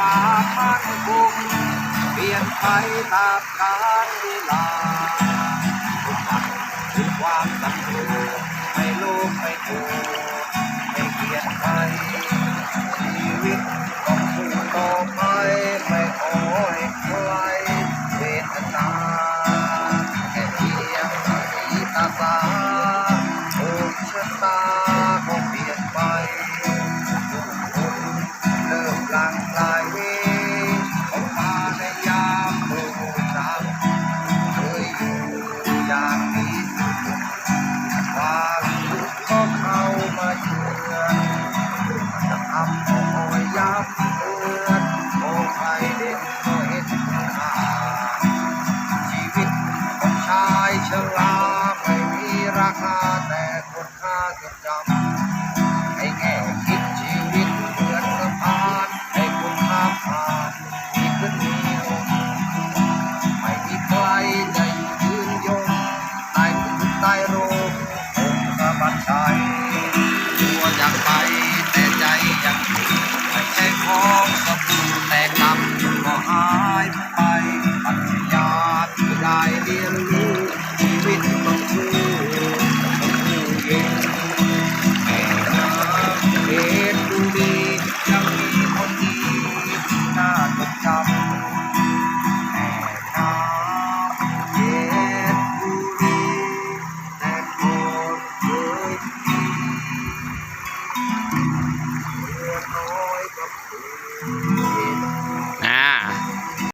ความมั่นคงเปลี่ยนไปตามกาลเวลาทุกวันคือความสำเร็จไม่โลภไม่โกรธไม่เกลียดใคร ก็ให้แงคิดชีวิตเหมือนสะานให้คุณข้ามานมีขึ้นมีลงไม่มีใครได้ยืนยงใต้พื้นต้โรงงค์พะบัญชัตัวอยากไปแต่ใจยังไม่ใอ